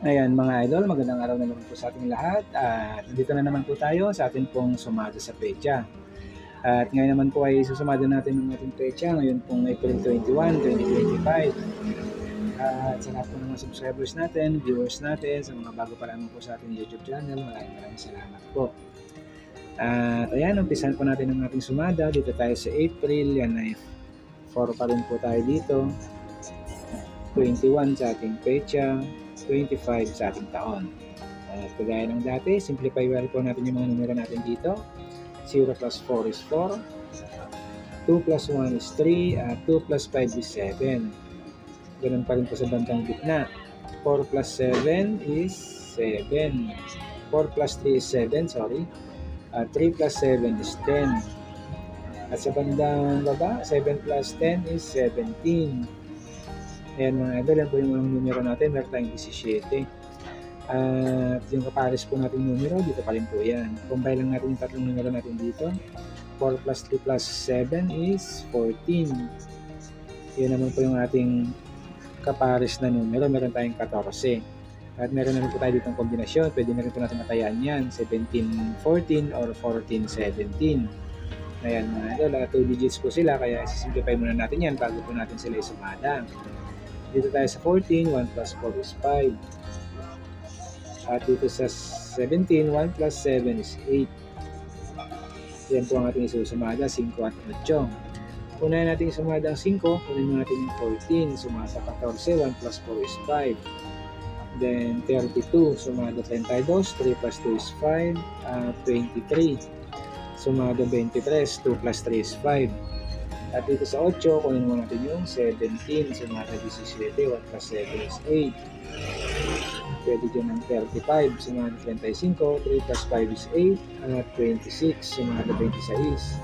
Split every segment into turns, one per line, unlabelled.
Ayan mga idol, magandang araw na naman po sa ating lahat. At dito na naman po tayo sa ating pong sumada sa pecha. At ngayon naman po ay susumada natin ng ating pecha ngayon pong April 21, 2025. At sa lahat po ng mga subscribers natin, viewers natin, sa mga bago pa lamang po sa ating YouTube channel, maraming maraming salamat po. At ayan, umpisan po natin ang ating sumada. Dito tayo sa April, yan ay 4 pa rin po tayo dito. 21 sa ating pecha, 25 sa ating taon. At kagaya ng dati, simplify well po natin yung mga numero natin dito. 0 plus 4 is 4. 2 plus 1 is 3. At 2 plus 5 is 7. Ganun pa rin po sa bandang gitna. 4 plus 7 is 7. 4 plus 3 is 7, sorry. At 3 plus 7 is 10. At sa bandang baba, 7 plus 10 is 17. Ayan mga idol, yan po yung mga numero natin. Meron tayong 17. At yung kapares po natin numero, dito pa rin po yan. Combine lang natin yung tatlong numero natin dito. 4 plus 3 plus 7 is 14. Yan naman po yung ating kapares na numero. Meron tayong 14. At meron na rin po tayo ditong kombinasyon. Pwede na rin po natin matayaan yan. 17-14 or 14-17. Ayan mga idol, 2 digits po sila. Kaya simplify muna natin yan bago po natin sila isumada. Dito tayo sa 14, 1 plus 4 is 5. At dito sa 17, 1 plus 7 is 8. Yan po ang ating isusumada, 5 at 8. Unahin natin sumada ang 5, kunin natin yung 14, sumada 14, 1 plus 4 is 5. Then 32, sumada 32, 3 plus 2 is 5, at 23. Sumada 23, 2 plus 3 is 5. At dito sa 8, kunin mo natin yung 17, sumada 17, 1 plus 7 is 8. Pwede dyan ng 35, sumada 35, 3 plus 5 is 8, at 26, sumada 26.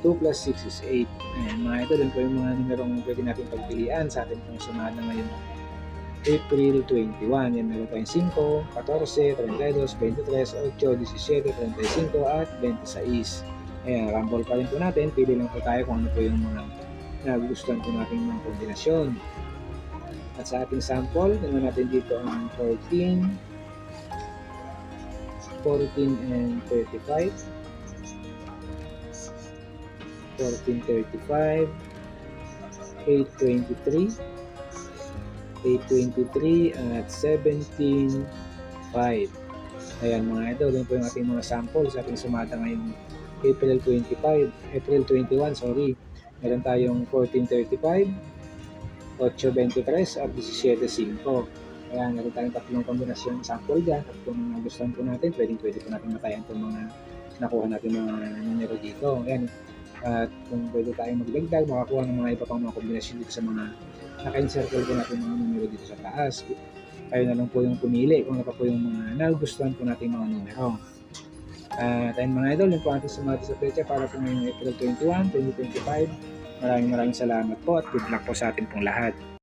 2 plus 6 is 8. Ayan, mga ito, din po yung mga numerong pwede natin pagpilian sa ating pong sumada ngayon. April 21, yan meron tayong 5, 14, 32, 23, 8, 17, 35, at 26. Ayan, rumble pa rin po natin. Pili lang po tayo kung ano po yung mga nagustuhan po natin mga kombinasyon. At sa ating sample, naman natin dito ang 14, 14 and 35, 1435, 823, 823 at 175. Ayan mga idol, yun po yung ating mga sample sa ating sumata ngayong April 25, April 21, sorry. Meron tayong 1435, 823 at 175. Ayan, meron tayong tatlong kombinasyon sample dyan. At kung gustuhan po natin, pwedeng pwede po natin matayan itong mga nakuha natin mga numero dito. Ayan, at kung pwede tayong magdagdag, makakuha ng mga iba pang mga kombinasyon dito sa mga naka-encircle po natin mga numero dito sa taas. Kayo na lang po yung pumili kung ano pa po yung mga nagustuhan po natin mga numero. At ayun mga idol, yun po ating sumati sa pecha para po ngayong April 21, 2025. Maraming maraming salamat po at good luck po sa ating pong lahat.